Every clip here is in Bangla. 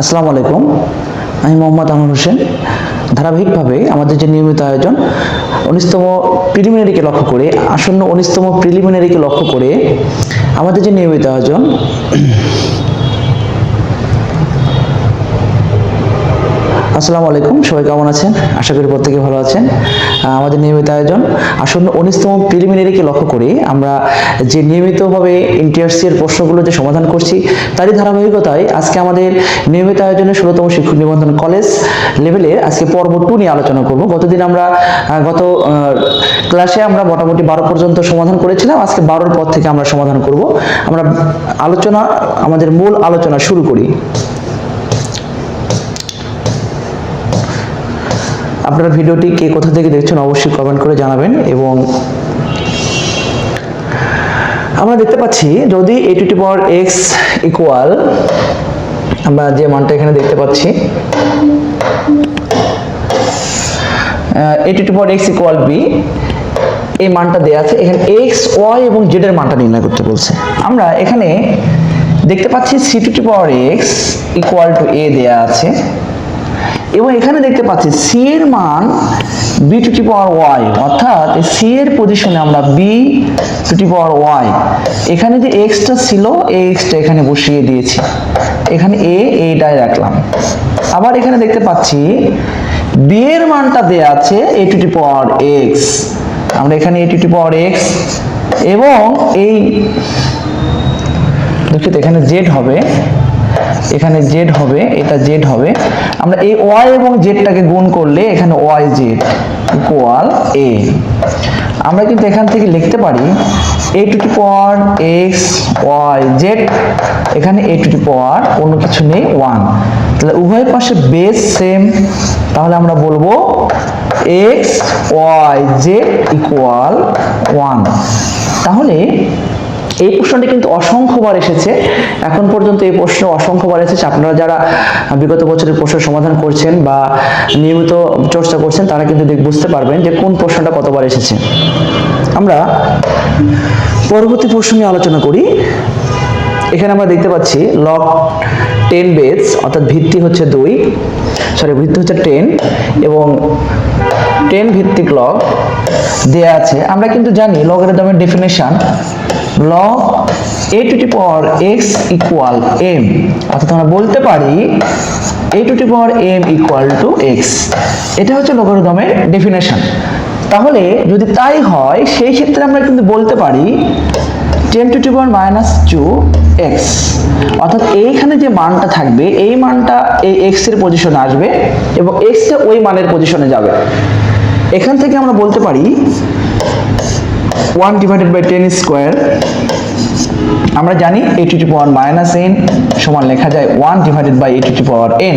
আসসালামু আলাইকুম। আমি মোহাম্মদ আনোয়ার হোসেন। ধারাবাহিকভাবে আমাদের যে নিয়মিত আয়োজন, উনিশতম প্রিলিমিনারিকে লক্ষ্য করে, আসন্ন উনিশতম প্রিলিমিনারিকে লক্ষ্য করে আমাদের যে নিয়মিত আয়োজন আসসালামু আলাইকুম, সবাই কেমন আছেন? আশা করি প্রত্যেকে ভালো আছেন। আমাদের নিয়মিত আয়োজন। আসন্ন উনিশতম প্রিলিমিনারিকে লক্ষ্য করে, আমরা যে নিয়মিতভাবে এনটিআরসি এর প্রশ্নগুলো যে সমাধান করছি, তারই ধারাবাহিকতায় আজকে আমাদের নিয়মিত আয়োজনে ষোলোতম শিক্ষক নিবন্ধন কলেজ লেভেলে আজকে পর্ব টু নিয়ে আলোচনা করব। গতদিন আমরা গত ক্লাসে আমরা মোটামুটি বারো পর্যন্ত সমাধান করেছিলাম। আজকে বারোর পর থেকে আমরা সমাধান করব। আমরা আলোচনা, আমাদের মূল আলোচনা শুরু করি। আপনারা ভিডিওটি কে কোথা থেকে দেখছেন অবশ্যই কমেন্ট করে জানাবেন এবং আমরা দেখতে পাচ্ছি যদি A to to power X equal আমরা যে মানটা এখানে দেখতে পাচ্ছি A to to power X equal B এই মানটা দেওয়া আছে। এখানে এক্স ওয়াই এবং জেড এর মানটা নির্ণয় করতে বলছে। আমরা এখানে দেখতে পাচ্ছি C to to power X equal to A দেওয়া আছে। এবং এখানে দেখতে পাচ্ছি সি এর মান B to the power Y অর্থাৎ সি এর পজিশনে আমরা B to the power Y এখানে যে এক্সটা ছিল, এই এক্সটা এখানে বসিয়ে দিয়েছি। এখানে এ এইটাই রাখলাম। আবার এখানে দেখতে পাচ্ছি বি এর মানটা দেয়া আছে এ টু টি পাওয়ার এক্স আমরা এখানে এ টু টি পাওয়ার এক্স এবং এই দুঃখিত এখানে জেড হবে। এখানে জেড হবে, এটা জেড হবে। আমরা এই ওয়াই এবং জেডটাকে গুণ করলে এখানে ওয়াই জেড ইকুয়াল এ আমরা কিন্তু এখান থেকে লিখতে পারি A to the power X Y Z এখানে এ টু টি পাওয়ার অন্য কিছু নেই ওয়ান তাহলে উভয় পাশে বেস সেম তাহলে আমরা বলব X Y Z equal one তাহলে এই প্রশ্নটি কিন্তু অসংখ্যবার এসেছে। এখন পর্যন্ত এই প্রশ্ন অসংখ্যবার এসেছে। আপনারা যারা বিগত বছরের প্রশ্ন সমাধান করছেন বা নিয়মিত চর্চা করছেন, তারা কিন্তু বুঝতে পারবেন যে কোন প্রশ্নটা কতবার এসেছে। আমরা পরবর্তী প্রশ্ন নিয়ে আলোচনা করি। এখানে আমরা দেখতে পাচ্ছি লক টেন বেস অর্থাৎ ভিত্তি হচ্ছে দুই। সরি ভিত্তি হচ্ছে টেন এবং টেন ভিত্তিক লগ দেয়া আছে। আমরা কিন্তু জানি লগারিদমের definition log A to the power X equal M অর্থাৎ আমরা বলতে পারি A to the power M equal to X এটা হচ্ছে লগারিদমের ডেফিনেশন তাহলে যদি তাই হয়, সেই ক্ষেত্রে আমরা কিন্তু বলতে পারি ten the power minus two X অর্থাৎ এইখানে যে মানটা থাকবে, এই মানটা এই এক্সের পজিশনে আসবে এবং এক্সটা ওই মানের পজিশনে যাবে। এখান থেকে আমরা বলতে পারি one divided by ten square আমরা জানি A to power minus N সমান লেখা যায় one divided by A to power N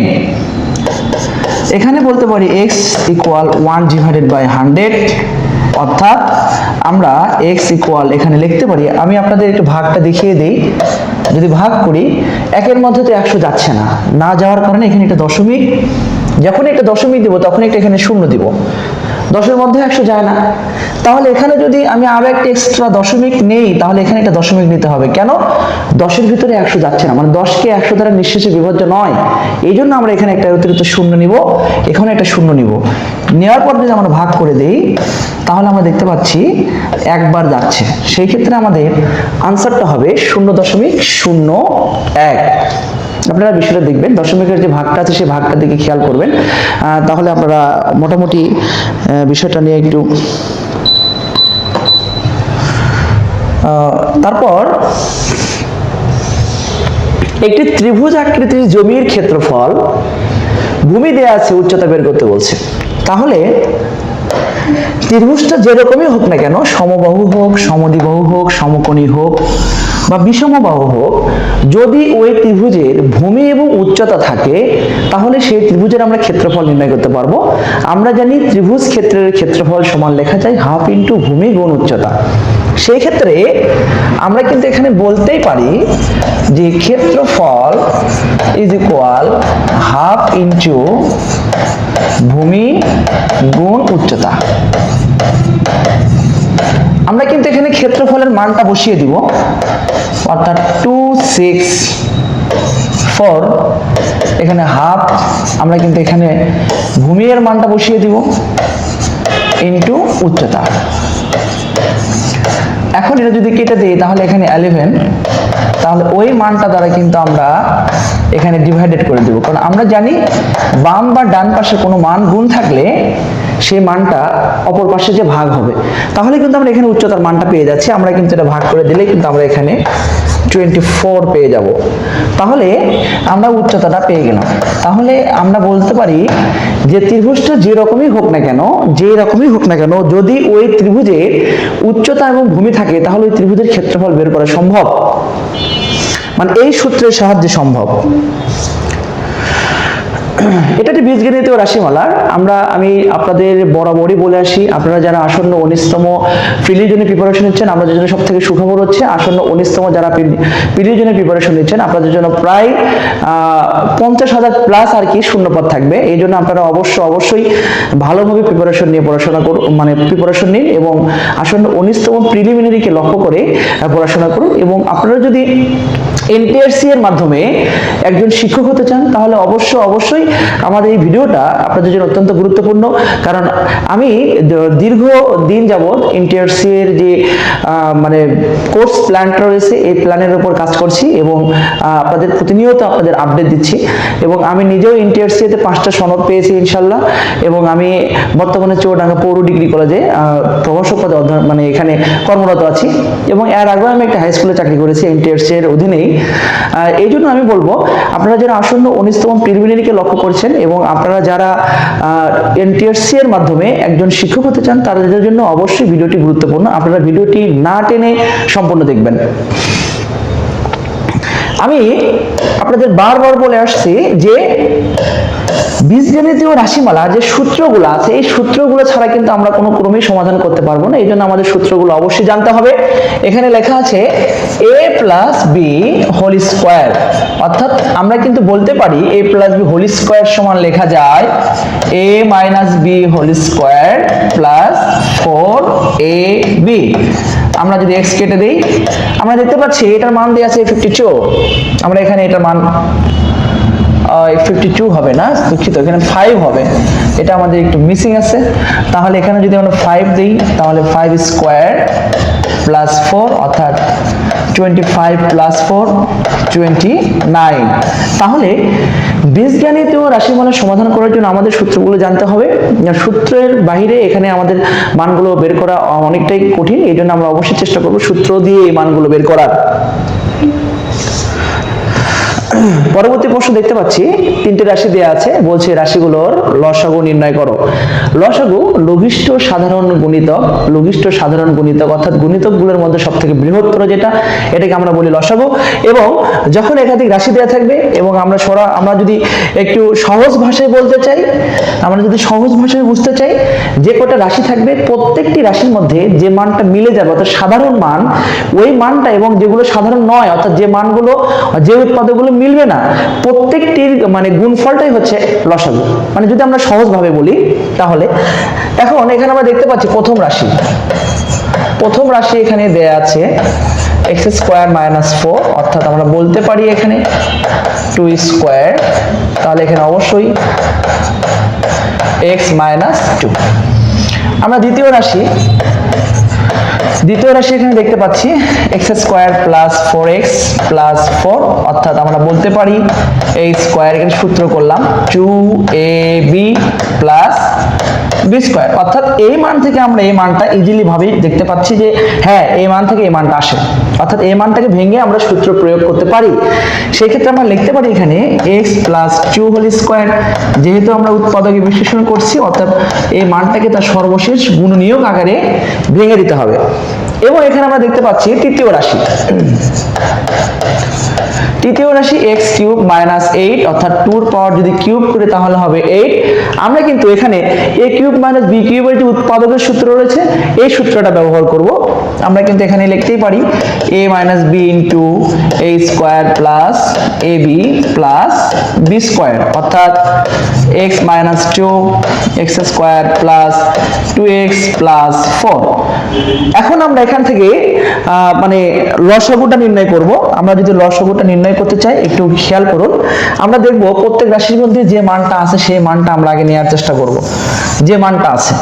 এখানে বলতে পারি X equal one divided by hundred অর্থাৎ আমরা এক্স ইকুয়াল এখানে লিখতে পারি, আমি আপনাদের একটু ভাগটা দেখিয়ে দিই। যদি ভাগ করি, একের মধ্যে তো একশো যাচ্ছে না না যাওয়ার কারণে এখানে একটা দশমিক যখন একটা দশমিক দিব তখন একটা এখানে শূন্য দিব। দশের মধ্যে একশো যায় না। তাহলে এখানে যদি আমি আরও একটা এক্সট্রা দশমিক নেই, তাহলে এখানে একটা দশমিক নিতে হবে। কেন? দশের ভিতরে একশো যাচ্ছে না। মানে দশকে একশো দ্বারা নিঃশেষে বিভাজ্য নয়। এই জন্য আমরা এখানে একটা অতিরিক্ত শূন্য নিব। এখানে একটা শূন্য নিব। নেওয়ার পর যদি আমরা ভাগ করে দেই, তাহলে আমরা দেখতে পাচ্ছি একবার যাচ্ছে। সেই ক্ষেত্রে আমাদের আনসারটা হবে শূন্য দশমিক শূন্য এক। আপনারা বিষয়টা দেখবেন দশমিকের যে ভাগটা আছে সেই ভাগটার দিকে খেয়াল করবেন। তাহলে আপনারা মোটামুটি বিষয়টা নিয়ে একটু তারপর একটি ত্রিভুজ আকৃতির জমির ক্ষেত্রফল ভূমি দেয়া আছে উচ্চতা বের করতে বলছে। তাহলে ত্রিভুজটা যেরকমই হোক না কেন, সমবাহু হোক, সমদ্বিবাহু হোক, সমকোণী হোক বা বিষমবাহু হোক, যদি ওই ত্রিভুজের ভূমি এবং উচ্চতা থাকে, তাহলে সেই ত্রিভুজের আমরা ক্ষেত্রফল নির্ণয় করতে পারব। আমরা জানি ত্রিভুজ ক্ষেত্রের ক্ষেত্রফল সমান লেখা যায় হাফ ইন্টু ভূমি গুণ উচ্চতা। সেই ক্ষেত্রে আমরা কিন্তু এখানে বলতেই পারি যে ক্ষেত্রফল ইজ ইকুয়াল হাফ ইন্টু ভূমি গুণ উচ্চতা। আমরা কিন্তু এখানে ক্ষেত্রফলের মানটা বসিয়ে দিব। অর্থাৎ টু সিক্স ফোর এখানে হাফ আমরা কিন্তু এখানে ভূমির মানটা বসিয়ে দিব ইন্টু উচ্চতা। এখন এটা যদি কেটে দিই, তাহলে এখানে অ্যালেভেন তাহলে ওই মানটা দ্বারা কিন্তু আমরা এখানে ডিভাইডেড করে দেব। কারণ আমরা জানি বাম বা ডান পাশে কোনো মান গুণ থাকলে সেই মানটা অপর পাশে যে ভাগ হবে, তাহলে কিন্তু আমরা এখানে উচ্চতার মানটা পেয়ে যাচ্ছি। আমরা কিন্তু এটা ভাগ করে দিলে কিন্তু আমরা এখানে টোয়েন্টি ফোর পেয়ে যাব। তাহলে আমরা উচ্চতাটা পেয়ে গেলাম। তাহলে আমরা বলতে পারি যে ত্রিভুজটা যে রকমই হোক না কেন, যে রকমই হোক না কেন, যদি ওই ত্রিভুজের উচ্চতা এবং ভূমি থাকে, তাহলে ওই ত্রিভুজের ক্ষেত্রফল বের করা সম্ভব। মানে এই সূত্রের সাহায্যে সম্ভব। এটা একটি বীজগণিত ও রাশিমালার আমরা, আমি আপনাদের বরাবরই বলে আসি, আপনারা যারা আসন্ন উনিশতম প্রিলির জন্য প্রিপারেশন নিচ্ছেন আপনাদের জন্য সব থেকে সুখবর হচ্ছে, আসন্ন উনিশতম যারা প্রিলির জন্য প্রিপারেশন নিচ্ছেন, আপনাদের জন্য প্রায় পঞ্চাশ হাজার প্লাস আর কি শূন্যপদ থাকবে। এই জন্য আপনারা অবশ্য, অবশ্যই ভালোভাবে প্রিপারেশন নিয়ে পড়াশোনা করুন মানে প্রিপারেশন নিন এবং আসন্ন উনিশতম প্রিলিমিনারিকে লক্ষ্য করে পড়াশোনা করুন এবং আপনারা যদি এনটিআরসি এর মাধ্যমে একজন শিক্ষক হতে চান, তাহলে অবশ্য, অবশ্যই আমাদের এই ভিডিওটা আপনাদের জন্য অত্যন্ত গুরুত্বপূর্ণ। কারণ আমি দীর্ঘ দিন যাবৎ এনটিআরসি এর যে মানে কোর্স প্ল্যানটা রয়েছে, এই প্ল্যানের উপর কাজ করছি এবং আপনাদের প্রতিনিয়ত আপনাদের আপডেট দিচ্ছি। এবং আমি নিজেও এনটিআরসি তে পাঁচটা সনদ পেয়েছি ইনশাল্লাহ এবং আমি বর্তমানে চৌডাঙ্গা পৌর ডিগ্রি কলেজে প্রভাষক পদে অধ্যয়ন মানে এখানে কর্মরত আছি। এবং এর আগেও আমি একটা হাই স্কুলে চাকরি করেছি এনটিআরসি এর অধীনেই। এই জন্য আমি বলব, আপনারা যারা আসন্ন উনিশতম প্রিলিমিনারিকে লক্ষ্য করছেন এবং আপনারা যারা এনটিআরসি এর মাধ্যমে একজন শিক্ষক হতে চান তাদের জন্য অবশ্যই ভিডিওটি গুরুত্বপূর্ণ। আপনারা ভিডিওটি না টেনে সম্পূর্ণ দেখবেন। আমি আপনাদের বারবার বলে আসছি যে, বীজগণিতীয় রাশিমালা যে সূত্রগুলো আছে, এই সূত্রগুলো ছাড়া কিন্তু আমরা কোনো ক্রমেই সমাধান করতে পারব না। এই জন্য আমাদের সূত্রগুলো অবশ্যই জানতে হবে। এখানে লেখা আছে A plus B whole square অর্থাৎ আমরা কিন্তু বলতে পারি A plus B whole square সমান লেখা যায় A minus B whole square plus four A B আমরা যদি এক্স কেটে দিই, আমরা দেখতে পাচ্ছি এটার মান দেওয়া আছে ফিফটি টু আমরা এখানে এটার মান ফিফটি টু হবে না, দুঃখিত, এখানে ফাইভ হবে। এটা আমাদের একটু মিসিং আছে। তাহলে এখানে যদি আমরা ফাইভ দিই, তাহলে ফাইভ স্কোয়ার প্লাস ফোর অর্থাৎ টোয়েন্টি ফাইভ প্লাস তাহলে বীজগণিত ও রাশিমালা সমাধান করার জন্য আমাদের সূত্রগুলো জানতে হবে। সূত্রের বাইরে এখানে আমাদের মানগুলো বের করা অনেকটাই কঠিন, এই জন্য আমরা অবশ্যই চেষ্টা করব সূত্র দিয়ে এই মানগুলো বের করার। পরবর্তী প্রশ্ন দেখতে পাচ্ছি, তিনটে রাশি দেয়া আছে, বলছে রাশিগুলোর লসাগু নির্ণয় করো। লসাগু লঘিষ্ঠ সাধারণ গুণিতক, লঘিষ্ঠ সাধারণ গুণিতক, অর্থাৎ গুণিতকগুলোর মধ্যে সব থেকে বৃহত্তর যেটা, এটাকে আমরা বলি লসাগু। এবং যখন একাধিক রাশি দেয়া থাকবে, এবং আমরা সরা আমরা যদি একটু সহজ ভাষায় বলতে চাই, আমরা যদি সহজ ভাষায় বুঝতে চাই, যে কটা রাশি থাকবে, প্রত্যেকটি রাশির মধ্যে যে মানটা মিলে যাবে, অর্থাৎ সাধারণ মান, ওই মানটা এবং যেগুলো সাধারণ নয়, অর্থাৎ যে মানগুলো, যে উৎপাদকগুলো মিলবে না। প্রত্যেকটির মানে গুণফলটাই হচ্ছে লসাগু। মানে যদি আমরা সহজভাবে বলি, তাহলে এখন এখানে আমরা দেখতে পাচ্ছি প্রথম রাশি। প্রথম রাশি এখানে দেয়া আছে এক্স স্কোয়ার মাইনাস ফোর, অর্থাৎ আমরা বলতে পারি এখানে টু স্কোয়ার, তাহলে এখানে অবশ্যই এক্স মাইনাস টু। আমরা দ্বিতীয় রাশি দ্বিতীয় রাশি এখানে দেখতে পাচ্ছি x square plus four x plus four অর্থাৎ আমরা বলতে পারি, এই স্কোয়ার এখানে সূত্র করলাম two a b plus b square অর্থাৎ এই মান থেকে আমরা এই মানটা ইজিলি ভাবেই দেখতে পাচ্ছি যে হ্যাঁ এই মান থেকে এই মানটা আসে। অর্থাৎ এই মানটাকে ভেঙে আমরা সূত্র প্রয়োগ করতে পারি। সেই ক্ষেত্রে আমরা লিখতে পারি এখানে x plus two whole square যেহেতু আমরা উৎপাদকে বিশ্লেষণ করছি, অর্থাৎ এই মানটাকে তার সর্বশেষ গুণনীয়ক আকারে ভেঙে দিতে হবে। এবং এখানে আমরা দেখতে পাচ্ছি তৃতীয় রাশি। তৃতীয় রাশি এক্স কিউব মাইনাস এইট অর্থাৎ টুর পাওয়ার যদি কিউব করে তাহলে হবে এইট আমরা কিন্তু এখানে এ কিউব মাইনাস বি কিউবের যে উৎপাদকের সূত্র রয়েছে, এই সূত্রটা ব্যবহার করব। আমরা কিন্তু এখানে লিখতেই পারি a minus b into a square plus a b plus b square অর্থাৎ x minus two x square plus two x plus four এখন আমরা এখান থেকে মানে লসাগুটা নির্ণয় করব। আমরা যদি লসাগুটা নির্ণয় করতে চাই, একটু খেয়াল করুন। আমরা দেখব প্রত্যেক রাশির মধ্যে যে মানটা আছে, সেই মানটা আমরা আগে নেওয়ার চেষ্টা করব। যে মানটা আছে।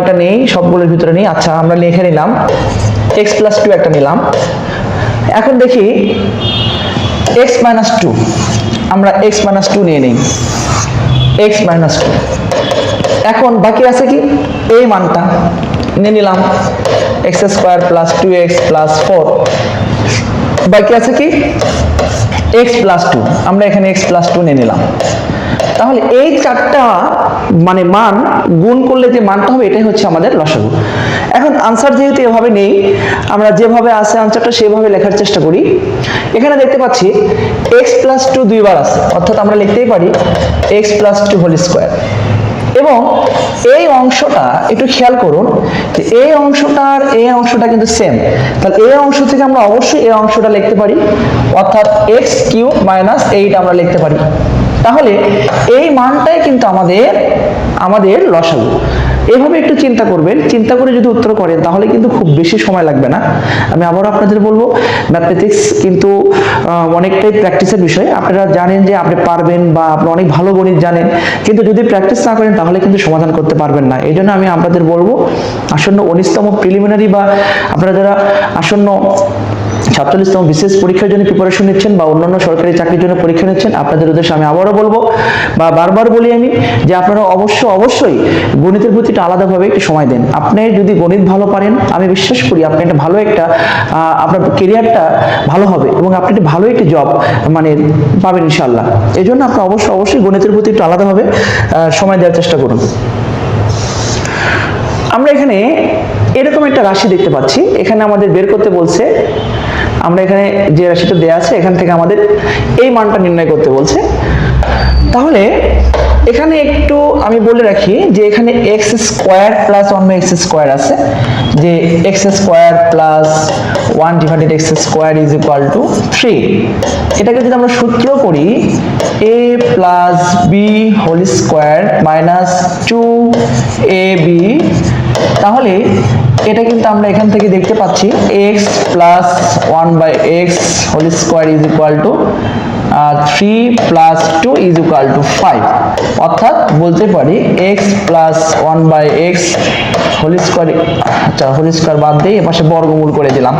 এটা নেই, সবগুলোর ভিতরে নেই। আচ্ছা আমরা লিখে নিলাম। এক্স প্লাস টু একটা নিলাম। এখন দেখি এক্স মাইনাস টু আমরা এক্স মাইনাস টু নিয়ে নিই। এক্স মাইনাস টু এখন বাকি আছে কি? এই মানটা। নিয়ে নিলাম। X square plus two x plus four বাকি আছে কি? এক্স প্লাস টু আমরা এখানে এক্স প্লাস টু নিয়ে নিলাম। তাহলে এই চারটা মানে মান গুণ করলে যে মানটা হবে, এটাই হচ্ছে আমাদের লসাগু। এখন আনসার যেহেতু এভাবে নেই, আমরা যেভাবে আছে আনসারটা সেভাবে লেখার চেষ্টা করি। এখানে দেখতে পাচ্ছি এক্স প্লাস টু দুইবার আছে। অর্থাৎ আমরা লিখতেই পারি x plus two whole square এবং এই অংশটা একটু খেয়াল করুন যে এই অংশটার এই অংশটা কিন্তু সেম তাহলে এই অংশ থেকে আমরা অবশ্যই এই অংশটা লিখতে পারি, অর্থাৎ এক্স কিউব মাইনাস এইট আমরা লিখতে পারি। তাহলে এই মানটাই কিন্তু আমাদের আমাদের লসাগু। এভাবে একটু চিন্তা করবেন। চিন্তা করে যদি উত্তর করেন, তাহলে কিন্তু খুব বেশি সময় লাগবে না। আমি আবারও আপনাদের বলব ম্যাথমেটিক্স কিন্তু অনেকটাই প্র্যাকটিসের বিষয়। আপনারা জানেন যে আপনি পারবেন বা আপনি অনেক ভালো গণিত জানেন। কিন্তু যদি প্র্যাকটিস না করেন, তাহলে কিন্তু সমাধান করতে পারবেন না। এই জন্য আমি আপনাদের বলব, আসন্ন উনিশতম প্রিলিমিনারি বা আপনারা যারা আসন্ন সাতচল্লিশতম বিশেষ পরীক্ষার জন্য প্রিপারেশন নিচ্ছেন বা অন্যান্য সরকারি চাকরির জন্য পরীক্ষা নিচ্ছেন, আপনাদের উদ্দেশ্যে আমি আবারও বলব বা বারবার বলি আমি যে আপনারা অবশ্য অবশ্যই গণিতের প্রতি একটা আলাদাভাবে একটু সময় দেন। আপনি যদি গণিত ভালো পারেন, আমি বিশ্বাস করি আপনি একটা ভালো একটা আপনার কেরিয়ারটা ভালো হবে এবং আপনি একটা ভালো একটি জব মানে পাবেন ইনশাল্লাহ এই জন্য আপনি অবশ্যই অবশ্যই গণিতের প্রতি একটু আলাদাভাবে সময় দেওয়ার চেষ্টা করুন। আমরা এখানে এরকম একটা রাশি দেখতে পাচ্ছি। এখানে আমাদের বের করতে বলছে আমরা এখানে যে রাশিটা দেওয়া আছে, এখান থেকে আমাদের এই মানটা নির্ণয় করতে বলছে। তাহলে এখানে একটু আমি বলে রাখি যে এখানে x square plus one by x square আছে, যে x square plus one divided x square is equal to three এটাকে যদি আমরা সূত্র করি a plus b whole square minus two a b তাহলে এটা কিন্তু আমরা এখান থেকে দেখতে পাচ্ছি x plus one by x whole square is equal to three plus two is equal to five অর্থাৎ বলতে পারি x plus one by x whole square আচ্ছা হোল স্কোয়ার বাদ দিয়ে এপাশে বর্গমূল করে দিলাম।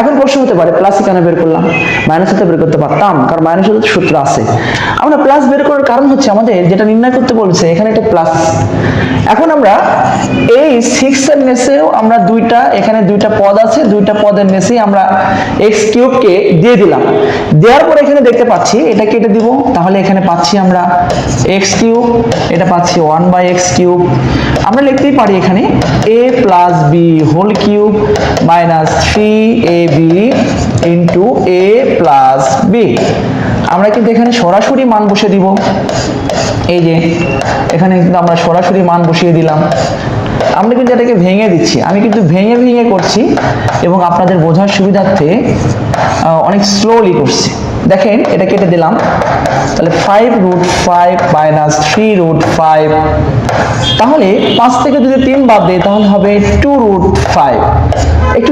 এখন প্রশ্ন হতে পারে প্লাস কেন বের করলাম মাইনাস হতে বের করতে পারতাম, কারণ মাইনাস হতে সূত্র আছে। আমরা প্লাস বের করার কারণ হচ্ছে আমাদের যেটা নির্ণয় করতে বলছে, এখানে একটা প্লাস এখন আমরা এই সিক্স এর নেসেও আমরা দুইটা, এখানে দুইটা পদ আছে, দুইটা পদের নেসেই আমরা এক্স কিউবকে দিয়ে দিলাম। দেওয়ার পর এখানে দেখতে পাচ্ছি, এটা কেটে দিব, তাহলে এখানে পাচ্ছি আমরা এক্স কিউব, এটা পাচ্ছি ওয়ান বাই এক্স কিউব। আমরা লিখতেই পারি এখানে a plus b whole cube minus three a b into a plus b আমরা কিন্তু এখানে সরাসরি মান বসে দিব। এই যে, এখানে কিন্তু আমরা সরাসরি মান বসিয়ে দিলাম। আমরা কিন্তু এটাকে ভেঙে দিচ্ছি। আমি কিন্তু ভেঙে ভেঙে করছি এবং আপনাদের বোঝার সুবিধার্থে অনেক স্লোলি করছি। দেখেন, এটা কেটে দিলাম। তাহলে five root five minus three root five তাহলে পাঁচ থেকে যদি তিন বাদ দেয় তাহলে হবে টু রুট ফাইভ একটু